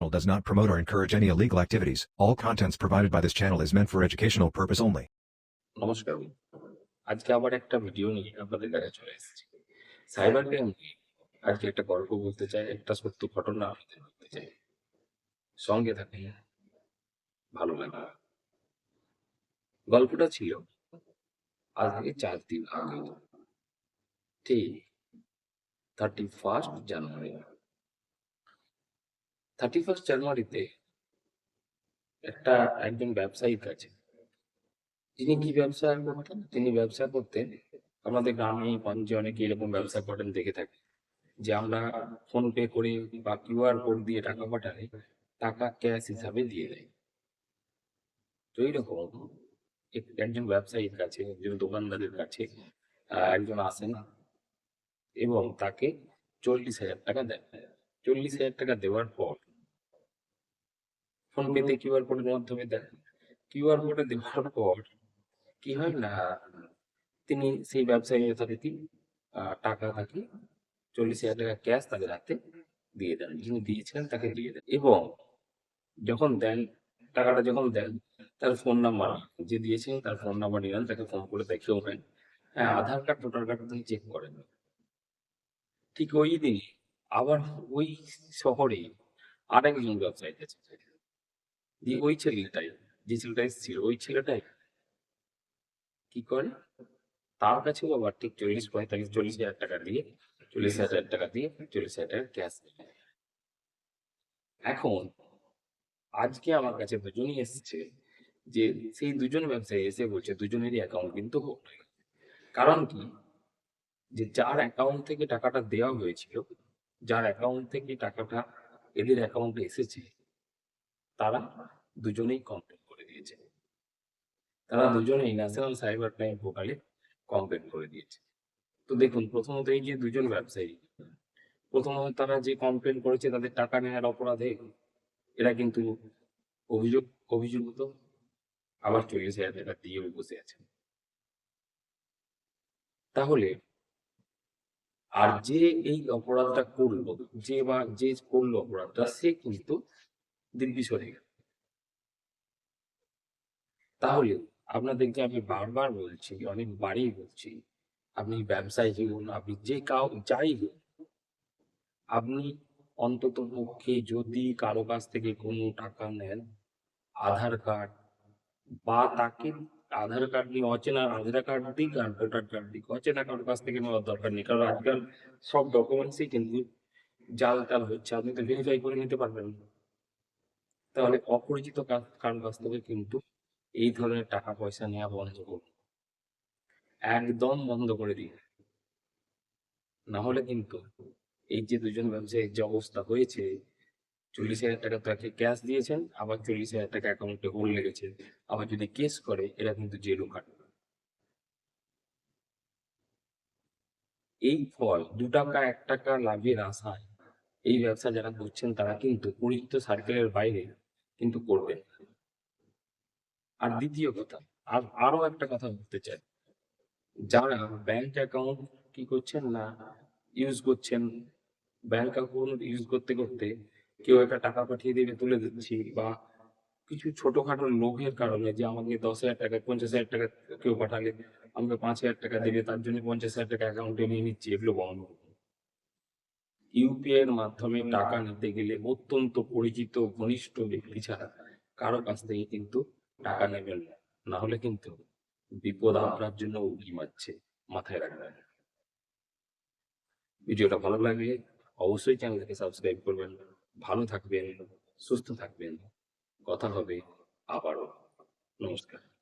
channel does not promote or encourage any illegal activities. All contents provided by this channel is meant for educational purpose only. নমস্কার আজকে আবার একটা video নিয়ে আপনাদের কাছে চলে এসেছি সাইবার ক্রাইম নিয়ে আজকে একটা গল্প বলতে চাই একটা সত্য ঘটনা আপনাদের বলতে চাই সঙ্গে থাকুন ভালো লাগবে গল্পটা ছিল আজ থেকে চার দিন আগে ঠিক থার্টি ফার্স্ট জানুয়ারি thirty first জানুয়ারিতে একটা একজন ব্যবসায়ীর কাছে, তিনি কি ব্যবসা করতেন? তিনি ব্যবসা করতেন, আমাদের গ্রামে গঞ্জে অনেকে এরকম ব্যবসা করেন, দেখে থাকি যে আমরা ফোন পে করে বা কিউআর কোড দিয়ে টাকা পাঠালে, টাকা ক্যাশ হিসাবে দিয়ে দেয়। তো এইরকম এক- একজন ব্যবসায়ীর কাছে, একজন দোকানদারের কাছে একজন আসেন এবং তাকে চল্লিশ হাজার টাকা দেন। চল্লিশ হাজার টাকা দেওয়ার পর ফোন পেতে কিউআর কোডের মাধ্যমে দেন। কিউআর কোডে দেওয়ার পর কি হয় না, তিনি সেই ব্যবসায়ী যথারীতি টাকা তাকে চল্লিশ হাজার টাকা ক্যাশ তাদের হাতে দিয়ে দেন। যিনি দিয়েছিলেন তাকে দিয়ে দেন। এবং যখন দেন, টাকাটা যখন দেন, তার ফোন নাম্বার যে দিয়েছিলেন তার ফোন নাম্বার নিলেন তাকে ফোন করে দেখেও নেন। হ্যাঁ আধার কার্ড ভোটার কার্ড তিনি চেক করেন। ঠিক ওই দিন আবার ওই শহরে আরেকজন ব্যবসায়ী আছে দিয়ে ওই ছেলেটাই যে ছেলেটা এসেছিল ওই ছেলেটাই কি করে? তার কাছেও আবার ঠিক চল্লিশ পঁয়তাল্লিশ চল্লিশ হাজার টাকা দিয়ে চল্লিশ হাজার টাকা দিয়ে চল্লিশ হাজার টাকা ক্যাশ এখন আজকে আমার কাছে দুজনই এসেছে যে সেই দুজন ব্যবসায়ী এসে বলছে দুজনেরই অ্যাকাউন্ট কিন্তু গেছে। কারণ কি? যে যার অ্যাকাউন্ট থেকে টাকাটা দেওয়া হয়েছিল যার অ্যাকাউন্ট থেকে টাকাটা এদের অ্যাকাউন্টে এসেছে তারা দুজনেই কমপ্লেন করে দিয়েছে। তারা দুজনেই ন্যাশনাল সাইবার ক্রাইম পোর্টালে কমপ্লেন করে দিয়েছে। তো দেখুন, প্রথমত এই যে দুজন ব্যবসায়ী, প্রথমত তারা যে কমপ্লেন করেছে তাদের টাকা নেওয়ার অপরাধে, এরা কিন্তু অভিযোগ অভিযুক্ত আবার চল্লিশ হাজার টাকা দিয়েও বসে আছে। তাহলে আর যে এই অপরাধটা করল, যে বা, যে করল অপরাধটা, সে কিন্তু দিব্যি সরে গেল। তাহলে আপনাদেরকে আমি বারবার বলছি অনেকবারই বলছি, আপনি ব্যবসায়ী হন আপনি যে কাউ, যাই আপনি অন্তত পক্ষে যদি কারও কাছ থেকে কোনো টাকা নেন, আধার কার্ড বা তাকে আধার কার্ড নিয়ে অচেনা, আধার কার্ড দিক আর ভোটার কার্ড দিক, অচেনা কারোর কাছ থেকে নেওয়ার দরকার নেই, কারণ আজকাল সব ডকুমেন্টসই কিন্তু জাল টাল হচ্ছে, আপনি তো ভেরিফাই করে নিতে পারবেন না। তাহলে অপরিচিত কা- কারোর কাছ কিন্তু এই ধরনের টাকা পয়সা নেওয়া বন্ধ করুন। একদম বন্ধ করে দিন। না হলে কিন্তু এই যে দুজন ব্যবসায়ীর যে অবস্থা হয়েছে, চল্লিশ হাজার টাকা তাকে ক্যাশ দিয়েছেন, আবার চল্লিশ হাজার টাকা অ্যাকাউন্টে হোল্ড লেগেছে আবার যদি কেস করে, এরা কিন্তু জেলও কাটবে এই ফল, দু টাকা, এক টাকা লাভের আশায় এই ব্যবসা যারা করছেন, তারা কিন্তু পরিচিত সার্কেলের বাইরে কিন্তু করবেন না। আর দ্বিতীয় কথা, আর আরও একটা কথা বলতে চাই যারা ব্যাংক অ্যাকাউন্ট কি করছেন না ইউজ করছেন ব্যাংক অ্যাকাউন্ট ইউজ করতে করতে কেউ একটা টাকা পাঠিয়ে দেবে, তুলে দিচ্ছি বা কিছু ছোটখাটো লোভের কারণে যে আমাকে দশ হাজার টাকা, পঞ্চাশ হাজার টাকা কেউ পাঠালে আমাকে পাঁচ হাজার টাকা দেবে, তার জন্য পঞ্চাশ হাজার টাকা অ্যাকাউন্টে নিয়ে নিচ্ছি, এগুলো বন্ধ ইউপিআই এর মাধ্যমে টাকা নিতে গেলে অত্যন্ত পরিচিত ঘনিষ্ঠ ব্যক্তি ছাড়া কারও কাছ থেকে কিন্তু টাকা নেবেন না। না হলে কিন্তু বিপদ আপনার জন্য উকি মারছে মাথায় রাখবেন। ভিডিওটা ভালো লাগলে অবশ্যই চ্যানেলটাকে সাবস্ক্রাইব করবেন। ভালো থাকবেন সুস্থ থাকবেন। কথা হবে আবারও। নমস্কার।